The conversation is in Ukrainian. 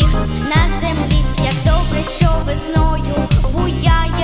сніг на землі, як добре, що весною буяє.